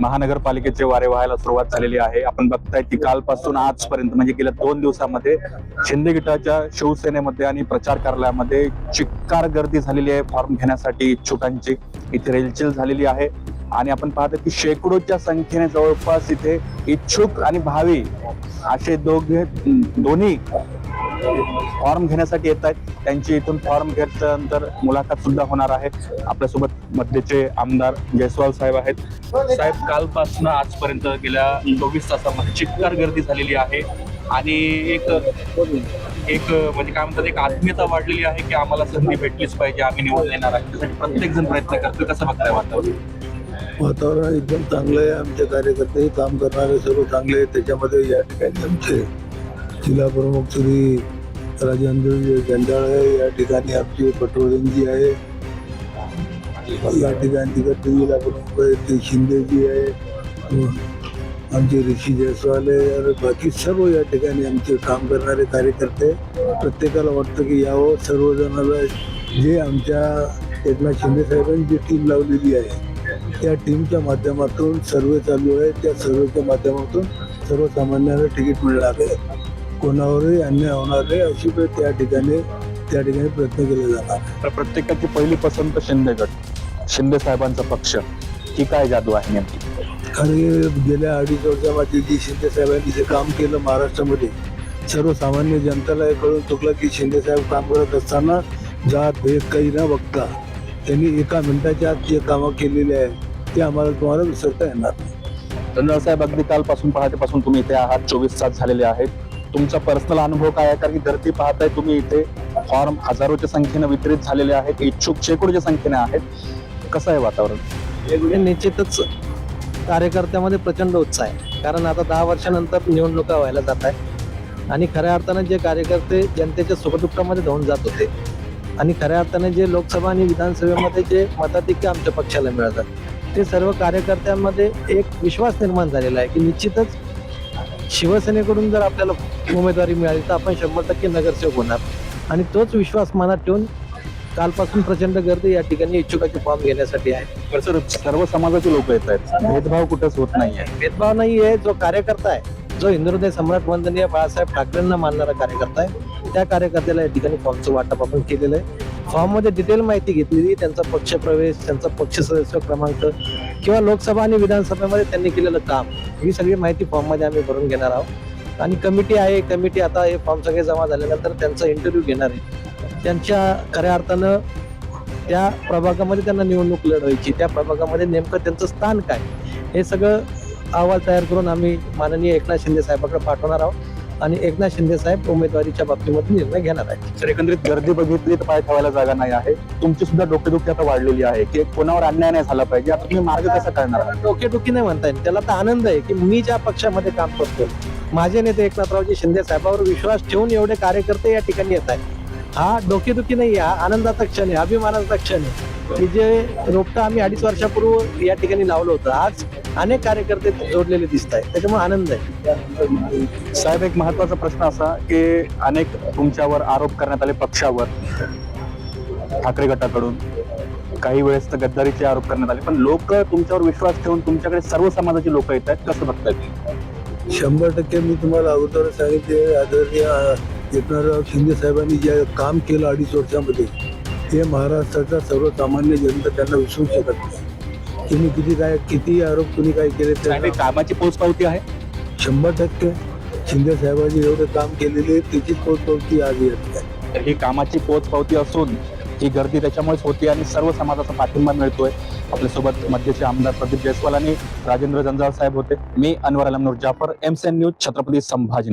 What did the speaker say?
महानगरपालिकेचे वारे व्हायला सुरुवात झालेली आहे. आपण बघताय की कालपासून आजपर्यंत म्हणजे गेल्या दोन दिवसामध्ये शिंदे गटाच्या शिवसेनेमध्ये आणि प्रचार कार्यालयामध्ये चिक्कार गर्दी झालेली आहे. फॉर्म घेण्यासाठी इच्छुकांची इथे रेलचेल झालेली आहे. आणि आपण पाहतो की शेकडोच्या संख्येने जवळपास इथे इच्छुक आणि भावी असे दोघे दोन्ही फॉर्म घेण्यासाठी येत आहेत. त्यांची इथून फॉर्म घेतल्यानंतर मुलाखत सुद्धा होणार आहे. आपल्यासोबत मध्यचे आमदार जयस्वाल साहेब आहेत. साहेब कालपासून आजपर्यंत गेल्या चोवीस तासामध्ये चिक्कार गर्दी झालेली आहे. आणि एक एक म्हणजे काय म्हणतात एक आत्मीयता वाढलेली आहे की आम्हाला संधी भेटलीच पाहिजे आम्ही निवडून येणार आहे. त्यासाठी प्रत्येक जण प्रयत्न करतोय. कसं बघताय वातावरण? वातावरण एकदम चांगलं आहे. आमचे कार्यकर्ते काम करणारे सर्व चांगले आहेत. त्याच्यामध्ये या ठिकाणी आमचे जिल्हा प्रमुख श्री राजेंद्र जंजाळे या ठिकाणी आमचे जी आहे या ठिकाणी तिकडचे जिल्हाप्रमुख आहे ते शिंदेजी आहे आमचे ऋषी जयस्वाल आहे बाकी सर्व या ठिकाणी आमचे काम करणारे कार्यकर्ते. प्रत्येकाला वाटतं की यावं सर्वजणाला जे आमच्या एकनाथ शिंदे साहेबांनी जी टीम लावलेली आहे त्या टीमच्या माध्यमातून सर्वे चालू आहे. त्या सर्वेच्या माध्यमातून सर्वसामान्यांना तिकीट मिळणार आहे. कोणावरही अन्याय होणार नाही अशी वेळ त्या ठिकाणी त्या ठिकाणी प्रयत्न केले जाणार तर प्रत्येकाची पहिली पसंत शिंदे गट शिंदे साहेबांचा पक्ष. ही काय जादू आहे नेमकी? आणि गेल्या अडीच वर्षामध्ये जी शिंदे साहेबांनी जे काम केलं महाराष्ट्रामध्ये सर्वसामान्य जनतेला हे कळून चुकलं की शिंदे साहेब काम करत असताना जात भेद काही न बघता त्यांनी एका मिनिटाच्या आत जे कामं केलेली आहे ते आम्हाला तुम्हाला विसरता येणार नाही. साहेब अगदी कालपासून पहाटेपासून तुम्ही इथे आहात. चोवीस तास झालेले आहेत. तुमचा पर्सनल अनुभव काय आहे? कारण की धरती पाहताय तुम्ही इथे फॉर्म हजारोच्या संख्येनं वितरित झालेले आहेत इच्छुक शेकडोच्या संख्येने आहेत. कसं आहे वातावरण? निश्चितच कार्यकर्त्यामध्ये प्रचंड उत्साह आहे. कारण आता दहा वर्षानंतर निवडणुका व्हायला जात आहे आणि खऱ्या अर्थानं जे कार्यकर्ते जनतेच्या सुखदुःखामध्ये धावून जात होते आणि खऱ्या अर्थाने जे लोकसभा आणि विधानसभेमध्ये जे मताधिक्य आमच्या पक्षाला मिळतात ते सर्व कार्यकर्त्यांमध्ये एक विश्वास निर्माण झालेला आहे की निश्चितच शिवसेनेकडून जर आपल्याला उमेदवारी मिळाली तर आपण शंभर टक्के नगरसेवक होणार. आणि तोच विश्वास मनात ठेवून कालपासून प्रचंड गर्दी या ठिकाणी इच्छुकाचे फॉर्म घेण्यासाठी आहे. सर्व समाजाची लोक येत आहेत. भेदभाव कुठेच होत नाहीये. भेदभाव नाही आहे जो कार्यकर्ता आहे जो हिंदुहृदय सम्राट वंदनीय बाळासाहेब ठाकरेंना मानणारा कार्यकर्ता आहे त्या कार्यकर्त्याला या ठिकाणी फॉर्मचं वाटप आपण केलेलं आहे. फॉर्ममध्ये डिटेल माहिती घेतलेली त्यांचा पक्ष प्रवेश त्यांचा पक्ष सदस्य क्रमांक किंवा लोकसभा आणि विधानसभेमध्ये त्यांनी केलेलं काम ही सगळी माहिती फॉर्ममध्ये आम्ही भरून घेणार आहोत. आणि कमिटी आहे कमिटी आता हे फॉर्म सगळे जमा झाल्यानंतर त्यांचा इंटरव्ह्यू घेणार आहे. त्यांच्या खऱ्या अर्थानं त्या प्रभागामध्ये त्यांना निवडणूक लढवायची त्या प्रभागामध्ये नेमकं त्यांचं स्थान काय? हे सगळं अहवाल तयार करून आम्ही माननीय एकनाथ शिंदे साहेबाकडे पाठवणार आहोत. आणि एकनाथ शिंदे साहेब उमेदवारीच्या बाबतीमध्ये निर्णय घेणार आहेत. तर एकंदरीत गर्दी बघितली तर पाय ठेवायला जागा नाही आहे. तुमची सुद्धा डोकेदुखी आता वाढलेली आहे की कोणावर अन्याय नाही झाला पाहिजे. आता तुम्ही मार्ग कसा करणार डोकेदुखी नाही म्हणता येईल. त्याला तर आनंद आहे की मी ज्या पक्षामध्ये काम करतो माझे नेते एकनाथरावजी शिंदे साहेबांवर विश्वास ठेवून एवढे कार्यकर्ते या ठिकाणी येत आहेत. हा डोकेदुखी नाही हा आनंदाचा क्षण आहे अभिमानाचा क्षण आहे. की जे रोपटं आम्ही अडीच वर्षापूर्वी या ठिकाणी लावलं होतं आज अनेक कार्यकर्ते जोडलेले दिसत आहेत त्याच्यामुळे आनंद आहे. साहेब एक महत्त्वाचा प्रश्न असा की अनेक तुमच्यावर आरोप करण्यात आले पक्षावर ठाकरे गटाकडून. काही वेळेस तर गद्दारीचे आरोप करण्यात आले पण लोक तुमच्यावर विश्वास ठेवून तुमच्याकडे सर्व समाजाची लोक येत आहेत कसं बघतायत शंभर टक्के मी तुम्हाला अगोदर सांगितले आदरणीय एकनाथराव शिंदे साहेबांनी जे काम केलं अडीच वर्षामध्ये ते महाराष्ट्राचा सर्वसामान्य जनता त्यांना विसरू शकत नाही. तुम्ही किती काय किती आरोप कुणी काय केले ते कामाची पोचपावती आहे? शंभर टक्के. शिंदे साहेबांनी एवढे काम केलेले त्याचीच पोचपावती आज येत तर ही कामाची पोचपावती असून ही गर्दी त्याच्यामुळेच होती आणि सर्व समाजाचा पाठिंबा मिळतोय. आपल्यासोबत मध्यचे आमदार प्रदीप जयस्वाल आणि राजेंद्र जंजाळ साहेब होते. मी अनवर अलमनूर जाफर एमसेन न्यूज छत्रपती संभाजीनगर.